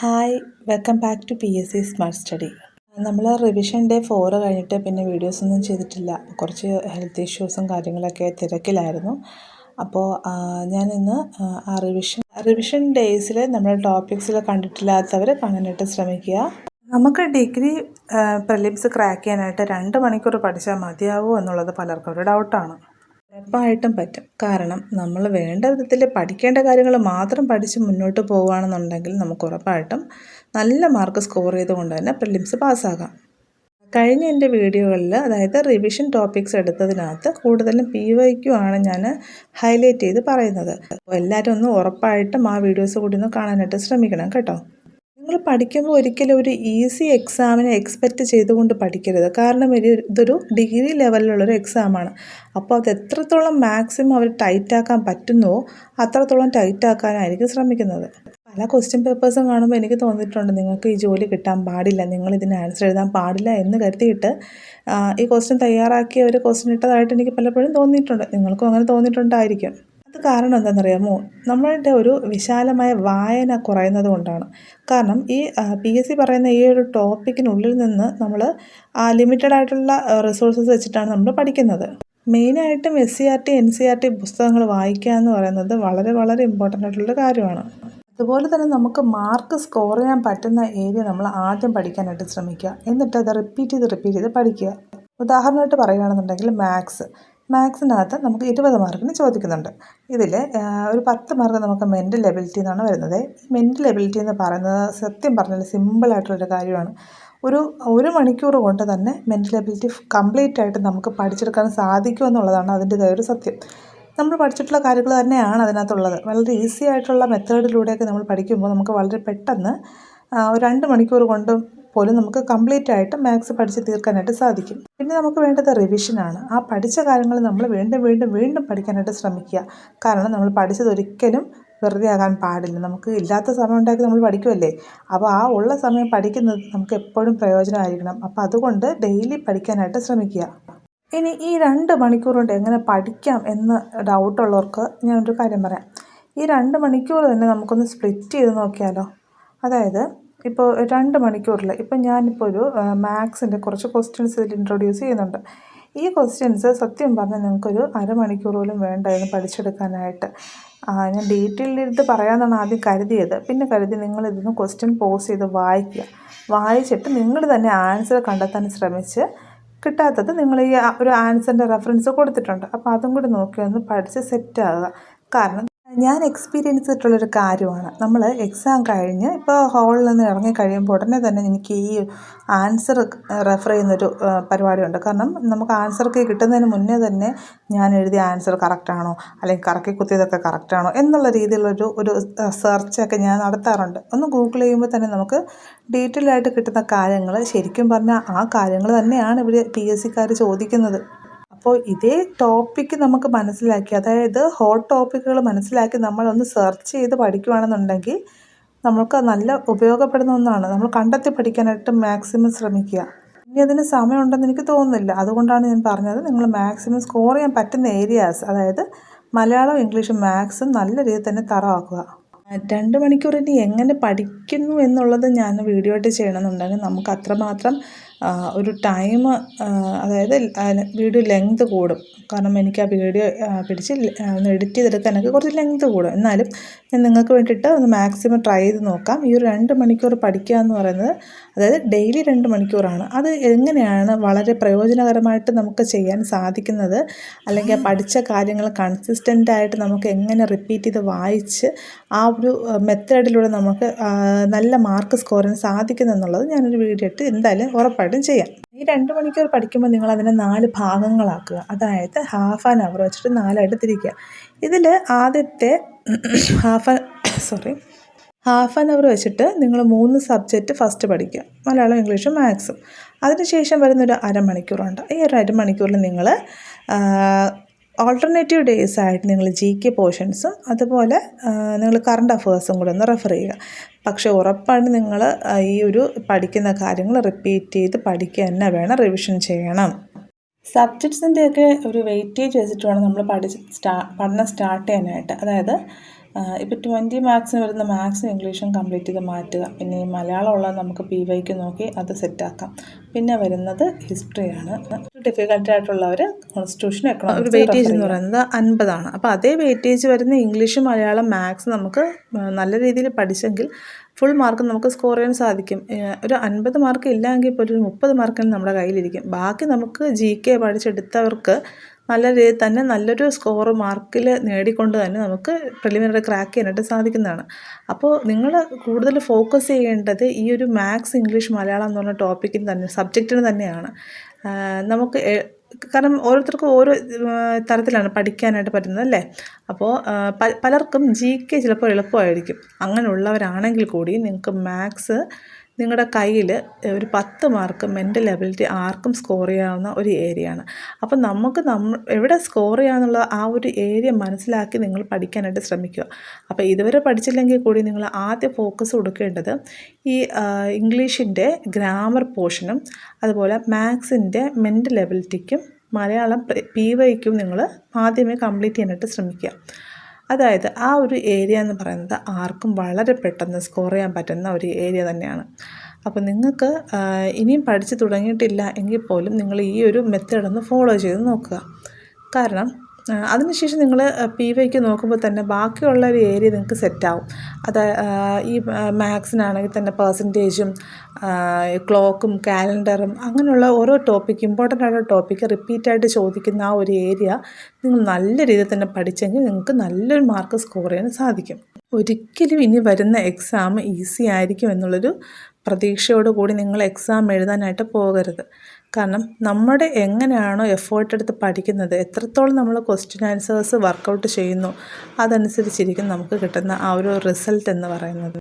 Hi welcome back to P S C smart study നമ്മൾ revision day four കഴിഞ്ഞിട്ട് പിന്നെ videos ഒന്നും ചെയ്തിട്ടില്ല. കുറച്ച് ഹെൽത്ത് ഇഷ്യൂസും കാര്യങ്ങളൊക്കെ തിരക്കിലായിരുന്നു. അപ്പോൾ ഇന്ന് ആ റിവിഷൻ റിവിഷൻ ഡേയ്സിൽ നമ്മൾ ടോപ്പിക്സിൽ കണ്ടിട്ടില്ലാത്തവർ കാണാനായിട്ട് ശ്രമിക്കുക. നമുക്ക് ഡിഗ്രി പ്രിലിംസ് ക്രാക്ക് ചെയ്യാനായിട്ട് രണ്ട് മണിക്കൂർ പഠിച്ചാൽ മതിയാവുമോ എന്നുള്ളത് പലർക്കും ഒരു ഡൗട്ടാണ് ഉറപ്പായിട്ടും പറ്റും. കാരണം നമ്മൾ വേണ്ട വിധത്തിൽ പഠിക്കേണ്ട കാര്യങ്ങൾ മാത്രം പഠിച്ച് മുന്നോട്ട് പോവുകയാണെന്നുണ്ടെങ്കിൽ നമുക്ക് ഉറപ്പായിട്ടും നല്ല മാർക്ക് സ്കോർ ചെയ്തുകൊണ്ട് തന്നെ പ്രിലിംസ് പാസ്സാകാം കഴിഞ്ഞ എന്റെ വീഡിയോകളിൽ അതായത് റിവിഷൻ ടോപ്പിക്സ് എടുത്തതിനകത്ത് കൂടുതലും പി വൈക്കു ആണ് ഞാൻ ഹൈലൈറ്റ് ചെയ്ത് പറയുന്നത്. അപ്പോൾ എല്ലാവരും ഒന്ന് ഉറപ്പായിട്ടും ആ വീഡിയോസ് കൂടി ഒന്ന് കാണാനായിട്ട് ശ്രമിക്കണം കേട്ടോ. പഠിക്കുമ്പോൾ ഒരിക്കലും ഒരു ഈസി എക്സാമിനെ എക്സ്പെക്റ്റ് ചെയ്തുകൊണ്ട് പഠിക്കരുത്. കാരണം ഇതൊരു ഡിഗ്രി ലെവലിലുള്ളൊരു എക്സാമാണ് അപ്പോൾ അത് എത്രത്തോളം മാക്സിമം അവർ ടൈറ്റാക്കാൻ പറ്റുന്നുവോ അത്രത്തോളം ടൈറ്റാക്കാനായിരിക്കും ശ്രമിക്കുന്നത്. പല ക്വസ്റ്റ്യൻ പേപ്പേഴ്സും കാണുമ്പോൾ എനിക്ക് തോന്നിയിട്ടുണ്ട് നിങ്ങൾക്ക് ഈ ജോലി കിട്ടാൻ പാടില്ല നിങ്ങൾ ഇതിന് ആൻസർ എഴുതാൻ പാടില്ല എന്ന് കരുതിയിട്ട് ഈ ക്വസ്റ്റ്യൻ തയ്യാറാക്കിയ ഒരു ക്വസ്റ്റ്യൻ ഇട്ടതായിട്ട് എനിക്ക് പലപ്പോഴും തോന്നിയിട്ടുണ്ട്. നിങ്ങൾക്കും അങ്ങനെ തോന്നിയിട്ടുണ്ടായിരിക്കും. അത് കാരണം എന്താണെന്നറിയാമോ? നമ്മളുടെ ഒരു വിശാലമായ വായന കുറയുന്നത് കൊണ്ടാണ്. കാരണം ഈ പി എസ് സി പറയുന്ന ഈ ഒരു ടോപ്പിക്കിനുള്ളിൽ നിന്ന് നമ്മൾ ലിമിറ്റഡ് ആയിട്ടുള്ള റിസോഴ്സസ് വെച്ചിട്ടാണ് നമ്മൾ പഠിക്കുന്നത്. മെയിനായിട്ടും S C R T N C R T പുസ്തകങ്ങൾ വായിക്കുക എന്ന് പറയുന്നത് വളരെ വളരെ ഇമ്പോർട്ടന്റ് ആയിട്ടുള്ള കാര്യമാണ്. അതുപോലെ തന്നെ നമുക്ക് മാർക്ക് സ്കോർ ചെയ്യാൻ പറ്റുന്ന ഏരിയ നമ്മൾ ആദ്യം പഠിക്കാനായിട്ട് ശ്രമിക്കുക. എന്നിട്ട് അത് റിപ്പീറ്റ് ചെയ്ത് റിപ്പീറ്റ് ചെയ്ത് പഠിക്കുക. ഉദാഹരണമായിട്ട് പറയുകയാണെന്നുണ്ടെങ്കിൽ മാത്സ്. മാത്സിനകത്ത് നമുക്ക് ഇരുപത് മാർക്കിന് ചോദിക്കുന്നുണ്ട്. ഇതിൽ ഒരു പത്ത് മാർക്ക് നമുക്ക് മെന്റൽ എബിലിറ്റി എന്നാണ് വരുന്നത്. മെന്റൽ എബിലിറ്റി എന്ന് പറയുന്നത് സത്യം പറഞ്ഞാൽ സിമ്പിളായിട്ടുള്ളൊരു കാര്യമാണ്. ഒരു ഒരു മണിക്കൂർ കൊണ്ട് തന്നെ മെന്റൽ എബിലിറ്റി കംപ്ലീറ്റ് ആയിട്ട് നമുക്ക് പഠിച്ചെടുക്കാൻ സാധിക്കും എന്നുള്ളതാണ് അതിന്റെതായ ഒരു സത്യം. നമ്മൾ പഠിച്ചിട്ടുള്ള കാര്യങ്ങൾ തന്നെയാണ് അതിനകത്തുള്ളത്. വളരെ ഈസി ആയിട്ടുള്ള മെത്തേഡിലൂടെയൊക്കെ നമ്മൾ പഠിക്കുമ്പോൾ നമുക്ക് വളരെ പെട്ടെന്ന് ഒരു രണ്ട് മണിക്കൂർ കൊണ്ടും പോലും നമുക്ക് കംപ്ലീറ്റ് ആയിട്ട് മാത്സ് പഠിച്ച് തീർക്കാനായിട്ട് സാധിക്കും. പിന്നെ നമുക്ക് വേണ്ടത് റിവിഷനാണ് ആ പഠിച്ച കാര്യങ്ങൾ നമ്മൾ വീണ്ടും വീണ്ടും വീണ്ടും പഠിക്കാനായിട്ട് ശ്രമിക്കുക. കാരണം നമ്മൾ പഠിച്ചത് ഒരിക്കലും വെറുതെ ആകാൻ പാടില്ല. നമുക്ക് ഇല്ലാത്ത സമയം ഉണ്ടാക്കി നമ്മൾ പഠിക്കുമല്ലേ അപ്പോൾ ആ ഉള്ള സമയം പഠിക്കുന്നത് നമുക്ക് എപ്പോഴും പ്രയോജനമായിരിക്കണം. അപ്പോൾ അതുകൊണ്ട് ഡെയിലി പഠിക്കാനായിട്ട് ശ്രമിക്കുക. ഇനി ഈ രണ്ട് മണിക്കൂർ കൊണ്ട് എങ്ങനെ പഠിക്കാം എന്ന് ഡൗട്ടുള്ളവർക്ക് ഞാനൊരു കാര്യം പറയാം. ഈ രണ്ട് മണിക്കൂർ തന്നെ നമുക്കൊന്ന് സ്പ്ലിറ്റ് ചെയ്ത് നോക്കിയാലോ? അതായത് ഇപ്പോൾ രണ്ട് മണിക്കൂറിൽ ഇപ്പം ഞാനിപ്പോൾ ഒരു മാത്സിന്റെ കുറച്ച് ക്വസ്റ്റ്യൻസ് ഇതിൽ ഇൻട്രൊഡ്യൂസ് ചെയ്യുന്നുണ്ട്. ഈ ക്വസ്റ്റ്യൻസ് സത്യം പറഞ്ഞാൽ നിങ്ങൾക്കൊരു അരമണിക്കൂർ പോലും വേണ്ടായിരുന്നു പഠിച്ചെടുക്കാനായിട്ട്. ഞാൻ ഡീറ്റെയിലെടുത്ത് പറയാമെന്നാണ് ആദ്യം കരുതിയത്. പിന്നെ കരുതി നിങ്ങൾ നിങ്ങളിതിന് ക്വസ്റ്റ്യൻ പോസ് ചെയ്ത് വായിക്കുക. വായിച്ചിട്ട് നിങ്ങൾ തന്നെ ആൻസർ കണ്ടെത്താൻ ശ്രമിച്ച് കിട്ടാത്തത് നിങ്ങൾ ഈ ഒരു ആൻസറിന്റെ റെഫറൻസ് കൊടുത്തിട്ടുണ്ട്. അപ്പോൾ അതും കൂടി നോക്കി ഒന്ന് പഠിച്ച് സെറ്റാകുക കാരണം ഞാൻ എക്സ്പീരിയൻസ് ചെയ്തിട്ടുള്ളൊരു കാര്യമാണ്. നമ്മൾ എക്സാം കഴിഞ്ഞ് ഇപ്പോൾ ഹാളിൽ നിന്ന് ഇറങ്ങി കഴിയുമ്പോൾ ഉടനെ തന്നെ എനിക്ക് ഈ ആൻസർ റെഫർ ചെയ്യുന്നൊരു പരിപാടിയുണ്ട്. കാരണം നമുക്ക് ആൻസർ കീ കിട്ടുന്നതിന് മുന്നേ തന്നെ ഞാൻ എഴുതിയ ആൻസർ കറക്റ്റാണോ അല്ലെങ്കിൽ കറക്കി കുത്തിയതൊക്കെ കറക്റ്റാണോ എന്നുള്ള രീതിയിലൊരു ഒരു സെർച്ചൊക്കെ ഞാൻ നടത്താറുണ്ട്. ഒന്ന് ഗൂഗിൾ ചെയ്യുമ്പോൾ തന്നെ നമുക്ക് ഡീറ്റെയിൽ ആയിട്ട് കിട്ടുന്ന കാര്യങ്ങൾ ശരിക്കും പറഞ്ഞാൽ ആ കാര്യങ്ങൾ തന്നെയാണ് ഇവിടെ പി എസ് സിക്കാർ ചോദിക്കുന്നത്. അപ്പോൾ ഇതേ ടോപ്പിക്ക് നമുക്ക് മനസ്സിലാക്കി അതായത് ഹോട്ട് ടോപ്പിക്കുകൾ മനസ്സിലാക്കി നമ്മളൊന്ന് സെർച്ച് ചെയ്ത് പഠിക്കുകയാണെന്നുണ്ടെങ്കിൽ നമുക്ക് നല്ല ഉപയോഗപ്പെടുന്ന ഒന്നാണ്. നമ്മൾ കണ്ടെത്തി പഠിക്കാനായിട്ട് മാക്സിമം ശ്രമിക്കുക. ഇനി അതിന് സമയമുണ്ടെന്ന് എനിക്ക് തോന്നുന്നില്ല. അതുകൊണ്ടാണ് ഞാൻ പറഞ്ഞത് നിങ്ങൾ മാക്സിമം സ്കോർ ചെയ്യാൻ പറ്റുന്ന ഏരിയാസ് അതായത് മലയാളം ഇംഗ്ലീഷും മാത്സും നല്ല രീതിയിൽ തന്നെ തറവാക്കുക. രണ്ട് മണിക്കൂർ ഇനി എങ്ങനെ പഠിക്കുന്നു എന്നുള്ളത് ഞാൻ വീഡിയോ ആയിട്ട് ചെയ്യണമെന്നുണ്ടെങ്കിൽ നമുക്ക് അത്രമാത്രം ഒരു ടൈം അതായത് വീഡിയോ ലെങ്ത് കൂടും. കാരണം എനിക്ക് ആ വീഡിയോ പിടിച്ച് ഒന്ന് എഡിറ്റ് ചെയ്തെടുക്കാൻ എനിക്ക് കുറച്ച് ലെങ്ത് കൂടും. എന്നാലും ഞാൻ നിങ്ങൾക്ക് വേണ്ടിയിട്ട് ഒന്ന് മാക്സിമം ട്രൈ ചെയ്ത് നോക്കാം. ഈ ഒരു രണ്ട് മണിക്കൂർ പഠിക്കുക എന്ന് പറയുന്നത് അതായത് ഡെയിലി രണ്ട് മണിക്കൂറാണ്. അത് എങ്ങനെയാണ് വളരെ പ്രയോജനകരമായിട്ട് നമുക്ക് ചെയ്യാൻ സാധിക്കുന്നത്? അല്ലെങ്കിൽ പഠിച്ച കാര്യങ്ങൾ കൺസിസ്റ്റന്റ് ആയിട്ട് നമുക്ക് എങ്ങനെ റിപ്പീറ്റ് ചെയ്ത് വായിച്ച് ആ ഒരു മെത്തേഡിലൂടെ നമുക്ക് നല്ല മാർക്ക് സ്കോർ ചെയ്യാൻ സാധിക്കുന്നു എന്നുള്ളത് ഞാനൊരു വീഡിയോ ഇട്ട് എന്തായാലും ഉറപ്പായിട്ടും ചെയ്യാം. ഈ രണ്ട് മണിക്കൂർ പഠിക്കുമ്പോൾ നിങ്ങൾ അതിനെ നാല് ഭാഗങ്ങളാക്കുക. അതായത് ഹാഫ് ആൻ അവർ വെച്ചിട്ട് നാലായിട്ട് തിരിക്കുക ഇതിൽ ആദ്യത്തെ half sorry half an hour വെച്ചിട്ട് നിങ്ങൾ മൂന്ന് സബ്ജക്റ്റ് ഫസ്റ്റ് പഠിക്കുക. മലയാളം ഇംഗ്ലീഷും മാത്സും അതിനുശേഷം വരുന്നൊരു അരമണിക്കൂറുണ്ട്. ഈ ഒരു അരമണിക്കൂറിൽ നിങ്ങൾ ഓൾട്ടർനേറ്റീവ് ഡേയ്സ് ആയിട്ട് നിങ്ങൾ ജി കെ പോർഷൻസും അതുപോലെ നിങ്ങൾ കറണ്ട് അഫേഴ്സും കൂടെ ഒന്ന് റെഫർ ചെയ്യുക. പക്ഷേ ഉറപ്പാണ് നിങ്ങൾ ഈ ഒരു പഠിക്കുന്ന കാര്യങ്ങൾ റിപ്പീറ്റ് ചെയ്ത് പഠിക്കുക തന്നെ വേണം റിവിഷൻ ചെയ്യണം. സബ്ജക്ട്സിന്റെയൊക്കെ ഒരു വെയിറ്റേജ് വെച്ചിട്ട് വേണം നമ്മൾ പഠിച്ച് സ്റ്റാ പഠനം സ്റ്റാർട്ട് ചെയ്യാനായിട്ട്. അതായത് ഇപ്പോൾ ട്വന്റി മാർക്സിന് വരുന്ന മാത്സും ഇംഗ്ലീഷും കംപ്ലീറ്റ് ചെയ്ത് മാറ്റുക. പിന്നെ ഈ മലയാളം ഉള്ളത് നമുക്ക് പി വൈക്ക് നോക്കി അത് സെറ്റാക്കാം പിന്നെ വരുന്നത് ഹിസ്റ്ററിയാണ് ഡിഫിക്കൽട്ട് ആയിട്ടുള്ളവർ കോൺസ്റ്റിറ്റ്യൂഷൻ എക്കണോമിക്സ് ഒരു വെയിറ്റേജ് എന്ന് പറയുന്നത് അൻപതാണ്. അപ്പോൾ അതേ വെയിറ്റേജ് വരുന്ന ഇംഗ്ലീഷ് മലയാളം മാത്സ് നമുക്ക് നല്ല രീതിയിൽ പഠിച്ചെങ്കിൽ ഫുൾ മാർക്ക് നമുക്ക് സ്കോർ ചെയ്യാൻ സാധിക്കും. ഒരു അൻപത് മാർക്ക് ഇല്ലെങ്കിൽ പോലും ഒരു മുപ്പത് മാർക്കെങ്കിലും നമ്മുടെ കയ്യിലിരിക്കും. ബാക്കി നമുക്ക് ജി കെ പഠിച്ചെടുത്തവർക്ക് നല്ല രീതിയിൽ തന്നെ നല്ലൊരു സ്കോർ മാർക്കിൽ നേടിക്കൊണ്ട് തന്നെ നമുക്ക് പ്രിലിമിനറി ക്രാക്ക് ചെയ്യാനായിട്ട് സാധിക്കുന്നതാണ്. അപ്പോൾ നിങ്ങൾ കൂടുതൽ ഫോക്കസ് ചെയ്യേണ്ടത് ഈ ഒരു മാത്സ് ഇംഗ്ലീഷ് മലയാളം എന്ന് പറഞ്ഞ ടോപ്പിക്കിന് തന്നെ സബ്ജക്റ്റിന് തന്നെയാണ്. നമുക്ക് കാരണം ഓരോരുത്തർക്കും ഓരോ തരത്തിലാണ് പഠിക്കാനായിട്ട് പറ്റുന്നത് അല്ലേ? അപ്പോൾ പലർക്കും ജി കെ ചിലപ്പോൾ എളുപ്പമായിരിക്കും. അങ്ങനെയുള്ളവരാണെങ്കിൽ കൂടി നിങ്ങൾക്ക് മാത്സ് നിങ്ങളുടെ കയ്യിൽ ഒരു പത്ത് മാർക്ക് മെന്റൽ എബിലിറ്റി ആർക്കും സ്കോർ ചെയ്യാവുന്ന ഒരു ഏരിയയാണ് അപ്പം നമുക്ക് നമ്മൾ എവിടെ സ്കോർ ചെയ്യാന്നുള്ള ആ ഒരു ഏരിയ മനസ്സിലാക്കി നിങ്ങൾ പഠിക്കാനായിട്ട് ശ്രമിക്കുക. അപ്പോൾ ഇതുവരെ പഠിച്ചില്ലെങ്കിൽ കൂടി നിങ്ങൾ ആദ്യ ഫോക്കസ് കൊടുക്കേണ്ടത് ഈ ഇംഗ്ലീഷിന്റെ ഗ്രാമർ പോർഷനും അതുപോലെ മാത്സിന്റെ മെന്റൽ എബിലിറ്റിക്കും മലയാളം പി വൈക്കും നിങ്ങൾ ആദ്യമേ കംപ്ലീറ്റ് ചെയ്യാനായിട്ട് ശ്രമിക്കുക. അതായത് ആ ഒരു ഏരിയ എന്ന് പറയുന്നത് ആർക്കും വളരെ പെട്ടെന്ന് സ്കോർ ചെയ്യാൻ പറ്റുന്ന ഒരു ഏരിയ തന്നെയാണ്. അപ്പോൾ നിങ്ങൾക്ക് ഇനിയും പഠിച്ച് തുടങ്ങിയിട്ടില്ല എങ്കിൽ പോലും നിങ്ങൾ ഈ ഒരു മെത്തേഡ് ഒന്ന് ഫോളോ ചെയ്ത് നോക്കുക. കാരണം അതിനുശേഷം നിങ്ങൾ പി വൈക്ക് നോക്കുമ്പോൾ തന്നെ ബാക്കിയുള്ള ഒരു ഏരിയ നിങ്ങൾക്ക് സെറ്റാവും. അത് ഈ മാത്സിനാണെങ്കിൽ തന്നെ പെർസെന്റേജും ക്ലോക്കും കാലണ്ടറും അങ്ങനെയുള്ള ഓരോ ടോപ്പിക്ക് ഇമ്പോർട്ടന്റ് ആയിട്ടുള്ള ടോപ്പിക്ക് റിപ്പീറ്റായിട്ട് ചോദിക്കുന്ന ആ ഒരു ഏരിയ നിങ്ങൾ നല്ല രീതിയിൽ തന്നെ പഠിച്ചെങ്കിൽ നിങ്ങൾക്ക് നല്ലൊരു മാർക്ക് സ്കോർ ചെയ്യാൻ സാധിക്കും. ഒരിക്കലും ഇനി വരുന്ന എക്സാം ഈസി ആയിരിക്കും എന്നുള്ളൊരു പ്രതീക്ഷയോട് കൂടി നിങ്ങൾ എക്സാം എഴുതാനായിട്ട് പോകരുത്. കാരണം നമ്മുടെ എങ്ങനെയാണോ എഫേർട്ട് എടുത്ത് പഠിക്കുന്നത് എത്രത്തോളം നമ്മൾ ക്വസ്റ്റ്യൻ ആൻസേഴ്സ് വർക്കൗട്ട് ചെയ്യുന്നു അതനുസരിച്ചിരിക്കും നമുക്ക് കിട്ടുന്ന ആ ഒരു റിസൾട്ട് എന്ന് പറയുന്നത്.